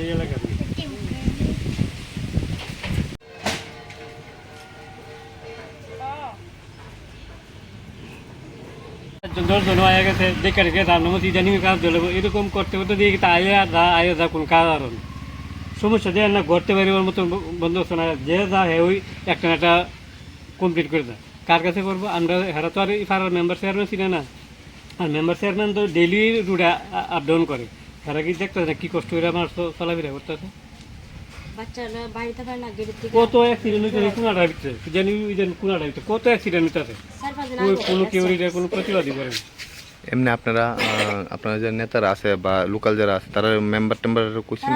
এরকম করতে করতে দিয়ে কোন সমস্যা যে না, ঘরতে পারিবার মতো বন্ধ যে যা হে ওই একটা একটা কমপ্লিট করে দেয়। কার কাছে করব? আমরা হেরা তো আর ফারার মেম্বার চেয়ারম্যান ছিল না। আর মেম্বার চেয়ারম্যান তো ডেইলি রুটে আপ ডাউন করে। তারা কি দেখতে না কি কষ্ট করে আমার চলাফেরা করতেছে কত অ্যাক্সিডেন্ট ভিতরে জানি ভিতরে কত অ্যাক্সিডেন্ট হইতেছে কোনো কেউ কোনো প্রতিবাদই করে এমনি আপনারা আহ, আপনারা যে নেতারা আছে বা লোকাল যারা আছে তারা মেম্বার টেম্বার কোশ্চিন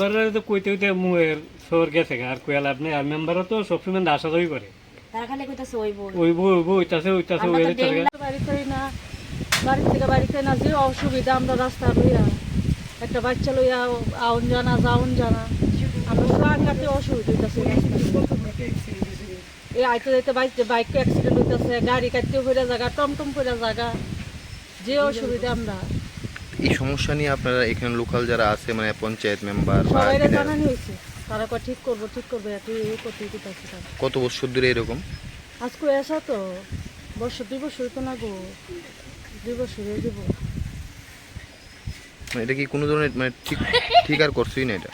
তারা তো কইতে কইতে মুয়ের শহর গেছে আর কইয়া লাভ নেই। আর মেম্বারও তো সবসময় আশা দাবি করে। তারা খালি কইতাছে বাড়ি না বাড়ি থেকে বাড়ি করি না যে অসুবিধা আমরা রাস্তা লইয়া একটা বাচ্চা লইয়া আউন জানা যাউন জানা আমরা সাংঘাতে অসুবিধা হইতেছে। এই আইতে যাইতে বাইক বাইক অ্যাক্সিডেন্ট হইতেছে গাড়ি কাটতে ফিরে জায়গা টমটম ফিরে জায়গা যে অসুবিধা আমরা। এই সমস্যা নিয়ে আপনারা এখানে লোকাল যারা আছে মানে পঞ্চায়েত মেম্বার সবাই বিধায়ক, হয়েছে তারা কয় ঠিক করব ঠিক করব একটু এই করতে দিতেছে কত বছর ধরে এরকম? আজকে এসা তো বছর দুই বছর তো না গো। দুই বছর হয়ে যাব। মানে এটা কি কোনো ধরনের মানে ঠিক ঠিক আর করছই না এটা?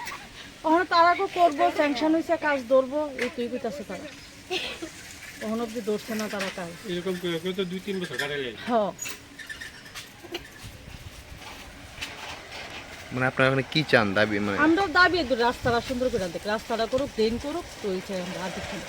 ওখানে তারা কো করব স্যাংশন হয়েছে কাজ ধরবো এই তুই কইতাছে তারা। ওখানে অব্দি ধরছে না তারা কাজ। এরকম করে করে তো দুই তিন বছর কাটাইলে। হ। মানে আপনারা এখানে কি চান দাবি মানে? আমরা দাবি দূর রাস্তাটা সুন্দর করে দেখ রাস্তাটা করুক ড্রেন করুক তো এই চাই আমরা আর কিছু না।